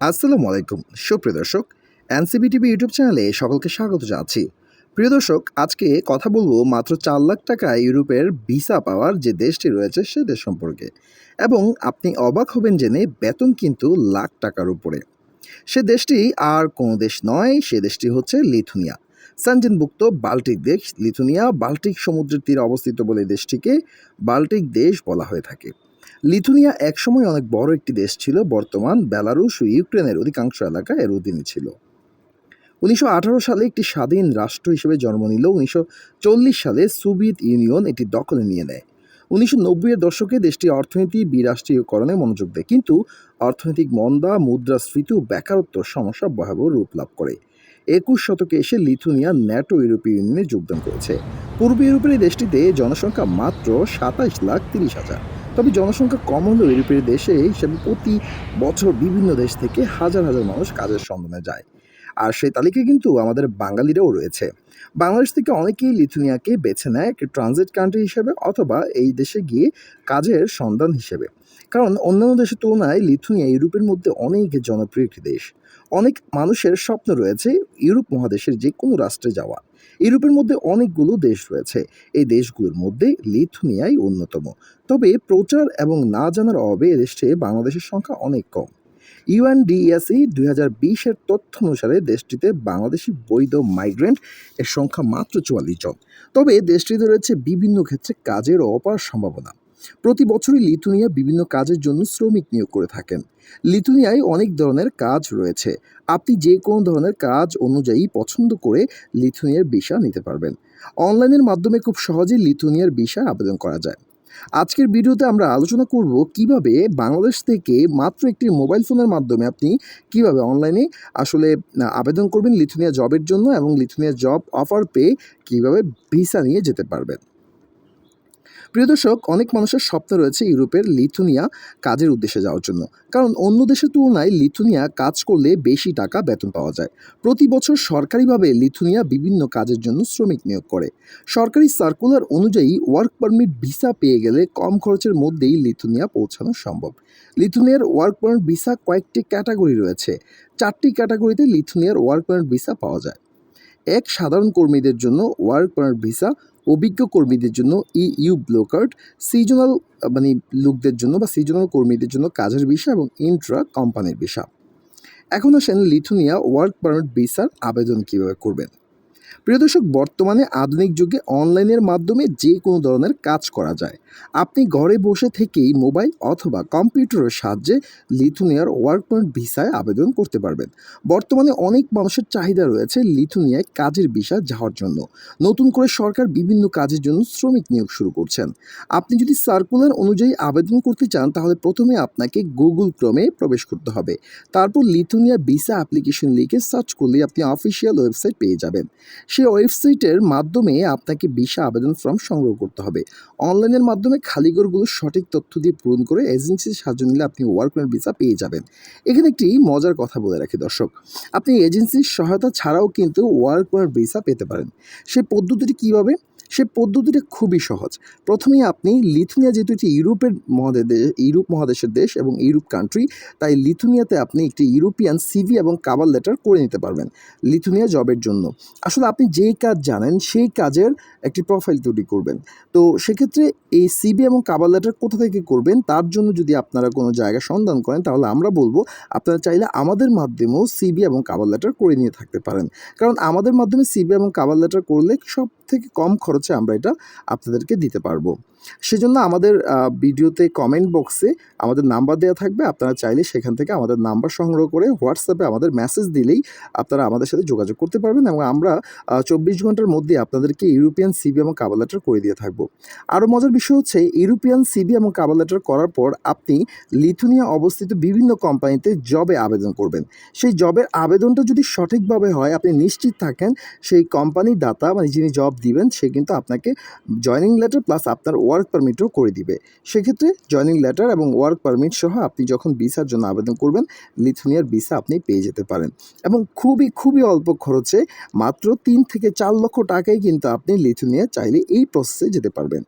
আসসালামু আলাইকুম। সুপ্রিয় দর্শক, এনসিবি টিভি ইউটিউব চ্যানেলে সকলকে স্বাগত জানাচ্ছি। প্রিয় দর্শক, আজকে কথা বলব মাত্র চার লাখ টাকায় ইউরোপের ভিসা পাওয়ার যে দেশটি রয়েছে সে দেশ সম্পর্কে। এবং আপনি অবাক হবেন জেনে বেতন কিন্তু লাখ টাকার উপরে। সে দেশটি আর কোনো দেশ নয়, সে দেশটি হচ্ছে লিথুনিয়া। সানজেনভুক্ত বাল্টিক দেশ লিথুনিয়া, বাল্টিক সমুদ্রের তীরে অবস্থিত বলে দেশটিকে বাল্টিক দেশ বলা হয়ে থাকে। লিথুনিয়া একসময় অনেক বড় একটি দেশ ছিল। বর্তমান বেলারুশ ও ইউক্রেনের অধিকাংশ এলাকা এর অধীনে ছিল। উনিশশো আঠারো সালে একটি স্বাধীন রাষ্ট্র হিসেবে জন্ম নিল। উনিশশো চল্লিশ সালে সোভিয়েত ইউনিয়ন এটি দখলে নিয়ে নেয়। উনিশশো নব্বইয়ের দশকে দেশটি অর্থনীতি, বিরাষ্ট্রীয়করণে মনোযোগ দেয়। কিন্তু অর্থনৈতিক মন্দা, মুদ্রাস্ফীতি ও বেকারত্ব সমস্যা ভয়াবহ রূপ লাভ করে। একুশ শতকে এসে লিথুনিয়া ন্যাটো ইউরোপীয় ইউনিয়নে যোগদান করেছে। পূর্ব ইউরোপের এই দেশটিতে জনসংখ্যা মাত্র সাতাইশ লাখ তিরিশ হাজার। তবে জনসংখ্যা কম হলেও ইউরোপের দেশে হিসেবে প্রতি বছর বিভিন্ন দেশ থেকে হাজার হাজার মানুষ কাজের সন্ধানে যায়। আর সেই তালিকায় কিন্তু আমাদের বাঙালিরাও রয়েছে। বাংলাদেশ থেকে অনেকেই লিথুনিয়াকে বেছে নেয় একটি ট্রানজিট কান্ট্রি হিসেবে অথবা এই দেশে গিয়ে কাজের সন্ধান হিসেবে। কারণ অন্যান্য দেশের তুলনায় লিথুনিয়া ইউরোপের মধ্যে অনেক জনপ্রিয় একটি দেশ। অনেক মানুষের স্বপ্ন রয়েছে ইউরোপ মহাদেশের যে কোনো রাষ্ট্রে যাওয়া। ইউরোপের মধ্যে অনেকগুলো দেশ রয়েছে। এই দেশগুলোর মধ্যে লিথুনিয়াই অন্যতম। তবে প্রচার এবং না জানার অভাবে দেশে বাংলাদেশের সংখ্যা অনেক কম। ইউএনডিএসি দুই হাজার বিশের তথ্য অনুসারে দেশটিতে বাংলাদেশি বৈধ মাইগ্রেন্ট এর সংখ্যা মাত্র চুয়াল্লিশ জন। তবে দেশটিতে রয়েছে বিভিন্ন ক্ষেত্রে কাজের অপার সম্ভাবনা। প্রতি বছরই লিথুনিয়া বিভিন্ন কাজের জন্য শ্রমিক নিয়োগ করে থাকেন। লিথুনিয়ায় অনেক ধরনের কাজ রয়েছে। আপনি যে কোনো ধরনের কাজ অনুযায়ী পছন্দ করে লিথুনিয়ার ভিসা নিতে পারবেন। অনলাইনের মাধ্যমে খুব সহজেই লিথুনিয়ার ভিসা আবেদন করা যায়। আজকের ভিডিওতে আমরা আলোচনা করব কীভাবে বাংলাদেশ থেকে মাত্র একটি মোবাইল ফোনের মাধ্যমে আপনি কীভাবে অনলাইনে আসলে আবেদন করবেন লিথুনিয়া জবের জন্য এবং লিথুনিয়া জব অফার পেয়ে কীভাবে ভিসা নিয়ে যেতে পারবেন। প্রিয় দর্শক, অনেক মানুষের স্বপ্ন রয়েছে ইউরোপের লিথুনিয়া কাজের উদ্দেশ্যে যাওয়ার জন্য। কারণ অন্য দেশের তুলনায় লিথুনিয়া কাজ করলে বেশি টাকা বেতন পাওয়া যায়। প্রতি বছর সরকারিভাবে লিথুনিয়া বিভিন্ন কাজের জন্য শ্রমিক নিয়োগ করে। সরকারি সার্কুলার অনুযায়ী ওয়ার্ক পারমিট ভিসা পেয়ে গেলে কম খরচের মধ্যেই লিথুনিয়া পৌঁছানো সম্ভব। লিথুনিয়ার ওয়ার্ক পারমিট ভিসা কয়েকটি ক্যাটাগরি রয়েছে। চারটি ক্যাটাগরিতে লিথুনিয়ার ওয়ার্ক পারমিট ভিসা পাওয়া যায়। এক সাধারণ কর্মীদের জন্য ওয়ার্ক পারমিট ভিসা অভিজ্ঞ কর্মীদের জন্য E U blue card seasonal মানে লোকদের জন্য বা সিজনাল কর্মীদের জন্য কাজের ভিসা এবং ইন্ট্রা কোম্পানির ভিসা। এখন আসেন লিথুনিয়া ওয়ার্ক পারমিট ভিসার আবেদন কীভাবে করবেন? প্রিয় দর্শক, বর্তমানে আধুনিক যুগে অনলাইনের মাধ্যমে যে কোনো ধরনের কাজ করা যায়। আপনি ঘরে বসে থেকেই মোবাইল অথবা কম্পিউটারের সাহায্যে লিথুনিয়ার ওয়ার্ক পারমিট ভিসায় আবেদন করতে পারবেন। বর্তমানে অনেক মানুষের চাহিদা রয়েছে লিথুনিয়ায় কাজের ভিসা যাওয়ার জন্য। নতুন করে সরকার বিভিন্ন কাজের জন্য শ্রমিক নিয়োগ শুরু করছেন। আপনি যদি সার্কুলার অনুযায়ী আবেদন করতে চান, তাহলে প্রথমে আপনাকে গুগল ক্রমে প্রবেশ করতে হবে। তারপর লিথুনিয়া ভিসা অ্যাপ্লিকেশন লিখে সার্চ করলে আপনি অফিসিয়াল ওয়েবসাইট পেয়ে যাবেন। সেই ওয়েবসাইটের মাধ্যমে আপনাকে ভিসা আবেদন ফর্ম সংগ্রহ করতে হবে। অনলাইনের মাধ্যমে খালিগড়গুলো সঠিক তথ্য দিয়ে পূরণ করে এজেন্সির সাহায্য নিলে আপনি ওয়ার্ক পারমিট ভিসা পেয়ে যাবেন। এখানে একটি মজার কথা বলে রাখি দর্শক, আপনি এজেন্সির সহায়তা ছাড়াও কিন্তু ওয়ার্ক পারমিট ভিসা পেতে পারেন। সেই পদ্ধতিটি কীভাবে? সে পদ্ধতিটা খুবই সহজ। প্রথমেই আপনি লিথুনিয়া যেহেতু একটি ইউরোপের মহাদেশ ইউরোপ মহাদেশের দেশ এবং ইউরোপ কান্ট্রি তাই লিথুনিয়াতে আপনি একটি ইউরোপিয়ান সিভি এবং কাবার লেটার করে নিতে পারবেন লিথুনিয়া জবের জন্য। আসলে আপনি যেই কাজ জানেন, সেই কাজের একটি প্রোফাইল তৈরি করবেন। তো সেক্ষেত্রে এই সিবি এবং কাবার লেটার কোথা থেকে করবেন, তার জন্য যদি আপনারা কোনো জায়গা সন্ধান করেন, তাহলে আমরা বলব আপনারা চাইলে আমাদের মাধ্যমেও সিবি এবং কাবার লেটার করে নিয়ে থাকতে পারেন। কারণ আমাদের মাধ্যমে সিবি এবং কাবার লেটার করলে সব থেকে কম খরচে আমরা এটা আপনাদেরকে দিতে পারব। সেজন্য আমাদের ভিডিওতে কমেন্ট বক্সে আমাদের নাম্বার দেওয়া থাকবে। আপনারা চাইলে সেখান থেকে আমাদের নাম্বার সংগ্রহ করে হোয়াটসঅ্যাপে আমাদের মেসেজ দিলেই আপনারা আমাদের সাথে যোগাযোগ করতে পারবেন এবং আমরা চব্বিশ ঘণ্টার মধ্যে আপনাদেরকে ইউরোপিয়ান সিবি এবং কাবার লেটার করে দিয়ে থাকব। আরও মজার বিষয় হচ্ছে ইউরোপিয়ান সিবি এবং কাবার লেটার করার পর আপনি লিথুনিয়া অবস্থিত বিভিন্ন কোম্পানিতে জবে আবেদন করবেন। সেই জবের আবেদনটা যদি সঠিকভাবে হয়, আপনি নিশ্চিত থাকেন, সেই কোম্পানির দাতা মানে যিনি জব দিবেন, সে কিন্তু আপনাকে জয়নিং লেটার প্লাস আপনার ওয়ার্ক পারমিটও করে দিবে। সেক্ষেত্রে জয়নিং লেটার এবং ওয়ার্ক পারমিট সহ আপনি যখন ভিসার জন্য আবেদন করবেন লিথুনিয়ার ভিসা আপনি পেয়ে যেতে পারেন। এবং খুবই খুবই অল্প খরচে মাত্র তিন থেকে চার লক্ষ টাকায় কিন্তু আপনি লিথুনিয়া চাইলে এই প্রসেসে যেতে পারবেন।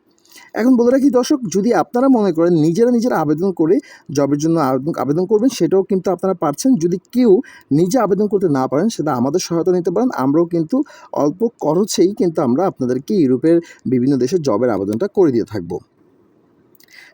এখন বলে রাখি দর্শক, যদি আপনারা মনে করেন নিজেরা নিজেরা আবেদন করে জবের জন্য আবেদন করবেন, সেটাও কিন্তু আপনারা পারছেন। যদি কেউ নিজে আবেদন করতে না পারেন, সেটা আমাদের সহায়তা নিতে পারেন। আমরাও কিন্তু অল্প খরচেই কিন্তু আমরা আপনাদেরকে ইউরোপের বিভিন্ন দেশে জবের আবেদনটা করে দিয়ে থাকব।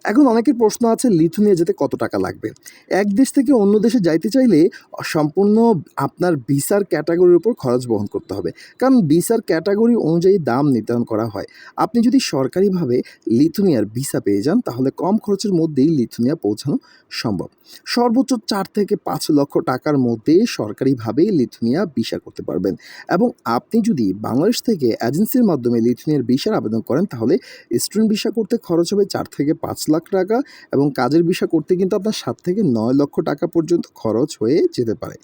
এখন অনেকের প্রশ্ন আছে, লিথুনিয়া যেতে কত টাকা লাগবে? এক দেশ থেকে অন্য দেশে যাইতে চাইলে সম্পূর্ণ আপনার ভিসার ক্যাটাগরির উপর খরচ বহন করতে হবে। কারণ ভিসার ক্যাটাগরি অনুযায়ী দাম নির্ধারণ করা হয়। আপনি যদি সরকারিভাবে লিথুনিয়ার ভিসা পেয়ে যান, তাহলে কম খরচের মধ্যেই লিথুনিয়া পৌঁছানো সম্ভব। সর্বোচ্চ চার থেকে পাঁচ লক্ষ টাকার মধ্যে সরকারিভাবে লিথুনিয়া ভিসা করতে পারবেন। এবং আপনি যদি বাংলাদেশ থেকে এজেন্সির মাধ্যমে লিথুনিয়ার ভিসার আবেদন করেন, তাহলে স্টুডেন্ট ভিসা করতে খরচ হবে চার থেকে পাঁচ লাখ টাকা এবং কাজের ভিসা করতে কিন্তু আপনার সাত থেকে নয় লক্ষ টাকা পর্যন্ত খরচ হয়ে যেতে পারে।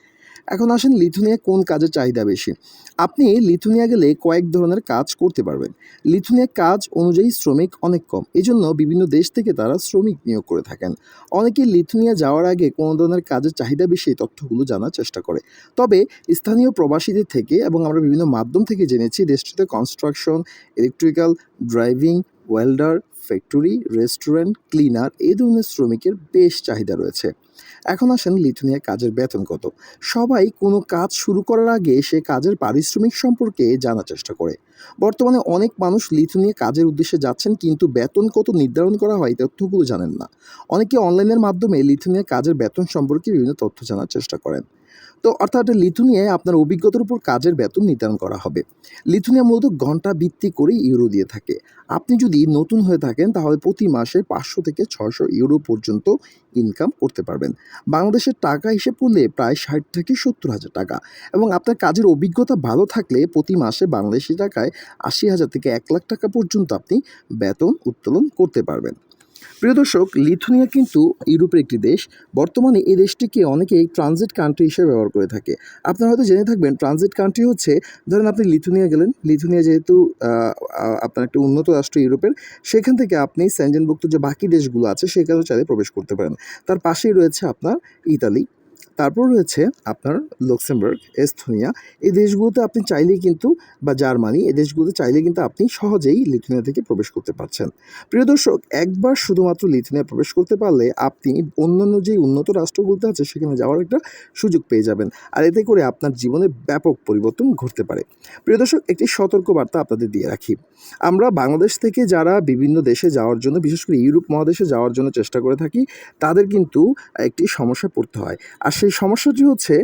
এখন আসেন লিথুনিয়া কোন কাজের চাহিদা বেশি? আপনি লিথুনিয়া গেলে কয়েক ধরনের কাজ করতে পারবেন। লিথুনিয়া কাজ অনুযায়ী শ্রমিক অনেক কম, এজন্য বিভিন্ন দেশ থেকে তারা শ্রমিক নিয়োগ করে থাকেন। অনেকে লিথুনিয়া যাওয়ার আগে কোনো ধরনের কাজের চাহিদা বেশি এই তথ্যগুলো জানার চেষ্টা করে। তবে স্থানীয় প্রবাসীদের থেকে এবং আমরা বিভিন্ন মাধ্যম থেকে জেনেছি দেশটিতে construction electrical driving welder factory restaurant cleaner এই ধরনের শ্রমিকের বেশ চাহিদা রয়েছে। এখন আসেন লিথুনিয়া কাজের বেতন কত। সবাই কোনো কাজ শুরু করার আগে সে কাজের পারিশ্রমিক সম্পর্কে জানার চেষ্টা করে। বর্তমানে অনেক মানুষ লিথুনিয়া কাজের উদ্দেশ্যে যাচ্ছেন কিন্তু বেতন কত নির্ধারণ করা হয় তথ্যগুলো জানেন না। অনেকে অনলাইনের মাধ্যমে লিথুনিয়া কাজের বেতন সম্পর্কে বিভিন্ন তথ্য জানার চেষ্টা করেন। তো অর্থাৎ লিথুনিয়ায় আপনার অভিজ্ঞতার উপর কাজের বেতন নির্ধারণ করা হবে। লিথুনিয়া মূলত ঘণ্টা ভিত্তি করে ইউরো দিয়ে থাকে। আপনি যদি নতুন হয়ে থাকেন, তাহলে প্রতি মাসে পাঁচশো থেকে ছয়শো ইউরো পর্যন্ত ইনকাম করতে পারবেন। বাংলাদেশের টাকা হিসেব করলে প্রায় ষাট থেকে সত্তর হাজার টাকা এবং আপনার কাজের অভিজ্ঞতা ভালো থাকলে প্রতি মাসে বাংলাদেশি টাকায় আশি হাজার থেকে এক লাখ টাকা পর্যন্ত আপনি বেতন উত্তোলন করতে পারবেন। প্রিয় দর্শক, লিথুনিয়া কিন্তু ইউরোপের একটি দেশ। বর্তমানে এই দেশটিকে অনেকেই ট্রানজিট কান্ট্রি হিসেবে ব্যবহার করে থাকে। আপনারা হয়তো জেনে থাকবেন, ট্রানজিট কান্ট্রি হচ্ছে, ধরেন আপনি লিথুনিয়া গেলেন। লিথুনিয়া যেহেতু আপনার একটা উন্নত রাষ্ট্র ইউরোপের, সেখান থেকে আপনি স্যানজেনভুক্ত যে বাকি দেশগুলো আছে সেখানেও চাইলে প্রবেশ করতে পারেন। তার পাশেই রয়েছে আপনার ইতালি। তারপর রয়েছে আপনার লক্সেমবার্গ, এস্তোনিয়া। এই দেশগুলোতে আপনি চাইলেই কিন্তু, বা জার্মানি, এই দেশগুলোতে চাইলে কিন্তু আপনি সহজেই লিথুনিয়া থেকে প্রবেশ করতে পারছেন। প্রিয় দর্শক, একবার শুধুমাত্র লিথুনিয়া প্রবেশ করতে পারলে আপনি অন্যান্য যে উন্নত রাষ্ট্রগুলোতে আছে, সেখানে যাওয়ার একটা সুযোগ পেয়ে যাবেন। আর এতে করে আপনার জীবনে ব্যাপক পরিবর্তন ঘটতে পারে। প্রিয় দর্শক, একটি সতর্ক বার্তা আপনাদের দিয়ে রাখি। আমরা বাংলাদেশ থেকে যারা বিভিন্ন দেশে যাওয়ার জন্য, বিশেষ করে ইউরোপ মহাদেশে যাওয়ার জন্য চেষ্টা করে থাকি, তাদের কিন্তু একটি সমস্যা পড়তে হয়। আর সেই সমস্যাটি হচ্ছে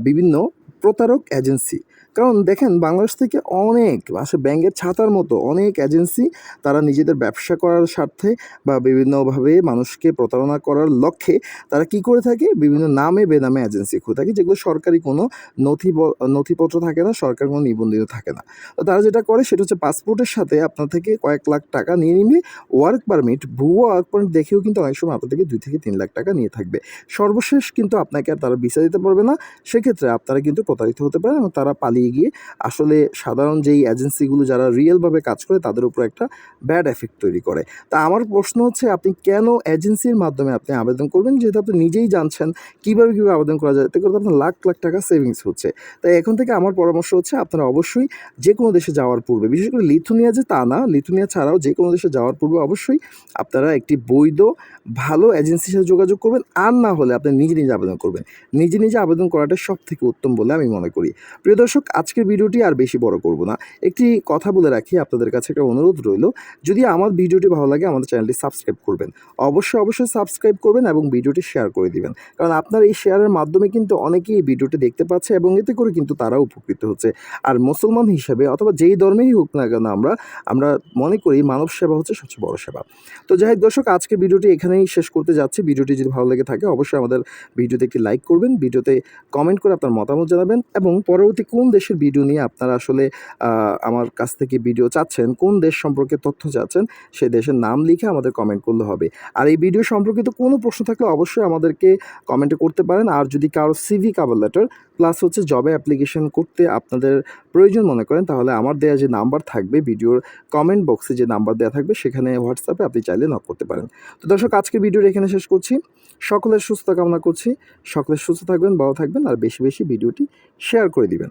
বিভিন্ন প্রতারক এজেন্সি কারণ দেখেন বাংলাদেশ থেকে অনেক, আসলে ব্যাংকের ছাতার মতো অনেক এজেন্সি তারা নিজেদের ব্যবসা করার স্বার্থে বা বিভিন্নভাবে মানুষকে প্রতারণা করার লক্ষ্যে তারা কি করে থাকে? বিভিন্ন নামে বেনামে এজেন্সি খুলে থাকে, যেগুলো সরকারি কোনো নথি নথিপত্র থাকে না, সরকার কোনো নিবন্ধিত থাকে না। তো তারা যেটা করে সেটা হচ্ছে পাসপোর্টের সাথে আপনার থেকে কয়েক লাখ টাকা নিয়ে নিবে ওয়ার্ক পারমিট ভুয়ো ওয়ার্ক পারমিট দেখেও কিন্তু অনেক সময় আপনার থেকে দুই থেকে তিন লাখ টাকা নিয়ে থাকবে। সর্বশেষ কিন্তু আপনাকে আর তারা ভিসা দিতে পারবে না, সেক্ষেত্রে আপনারা কিন্তু প্রতারিত হতে পারেন এবং তারা পালিয়ে গিয়ে আসলে সাধারণ যেই এজেন্সিগুলো যারা রিয়েলভাবে কাজ করে তাদের উপর একটা ব্যাড এফেক্ট তৈরি করে। তা আমার প্রশ্ন হচ্ছে, আপনি কেন এজেন্সির মাধ্যমে আপনি আবেদন করবেন? যেহেতু আপনি নিজেই জানছেন কীভাবে কীভাবে আবেদন করা যায় এতে করে আপনার লাখ লাখ টাকা সেভিংস হচ্ছে। তাই এখন থেকে আমার পরামর্শ হচ্ছে, আপনারা অবশ্যই যে কোনো দেশে যাওয়ার পূর্বে, বিশেষ করে লিথুনিয়া যে তা না, লিথুনিয়া ছাড়াও যে কোনো দেশে যাওয়ার পূর্বে অবশ্যই আপনারা একটি বৈধ, ভালো এজেন্সির সাথে যোগাযোগ করবেন, আর না হলে আপনি নিজে নিজে আবেদন করবেন। নিজে নিজে আবেদন করাটা সব থেকে উত্তম বলে আমি মনে করি। প্রিয় দর্শক আজকের ভিডিওটি আর বেশি বড় করব না। একটি কথা বলে রাখি, আপনাদের কাছে একটা অনুরোধ রইল। যদি আমার ভিডিওটি ভালো লাগে, আমাদের চ্যানেলটি সাবস্ক্রাইব করবেন। অবশ্যই অবশ্যই সাবস্ক্রাইব করবেন এবং ভিডিওটি শেয়ার করে দিবেন। কারণ আপনার এই শেয়ারের মাধ্যমে কিন্তু অনেকেই এই ভিডিওটি দেখতে পাচ্ছে এবং এতে করে কিন্তু তারাও উপকৃত হচ্ছে। আর মুসলমান হিসেবে, অথবা যেই ধর্মেই হোক না কেন আমরা আমরা মনে করি মানব সেবা হচ্ছে সবচেয়ে বড় সেবা। তো যাই হোক, দর্শক আজকে ভিডিওটি এখানেই শেষ করতে যাচ্ছি। ভিডিওটি যদি ভালো লেগে থাকে, অবশ্যই আমাদের ভিডিওতে একটি লাইক করবেন। ভিডিওতে কমেন্ট করে আপনার মতামত জানাবেন এবং পরবর্তী কোন দেশের ভিডিও নিয়ে আপনারা আসলে আমার কাছ থেকে ভিডিও চাচ্ছেন, কোন দেশ সম্পর্কে তথ্য চাচ্ছেন, সে দেশের নাম লিখে আমাদের কমেন্ট করলে হবে। আর এই ভিডিও সম্পর্কিত কোনো প্রশ্ন থাকলে অবশ্যই আমাদেরকে কমেন্টে করতে পারেন। আর যদি কারও সিভি কাভার লেটার প্লাস হচ্ছে জবে অ্যাপ্লিকেশন করতে আপনাদের প্রয়োজন মনে করেন, তাহলে আমার দেওয়া যে নাম্বার থাকবে, ভিডিওর কমেন্ট বক্সে যে নাম্বার দেওয়া থাকবে, সেখানে হোয়াটসঅ্যাপে আপনি চাইলে নক করতে পারেন। তো দর্শক, আজকের ভিডিওটা এখানে শেষ করছি। সকলের সুস্থতা কামনা করছি। সকলের সুস্থ থাকবেন, ভালো থাকবেন, আর বেশি বেশি ভিডিওটি শেয়ার করে দিবেন।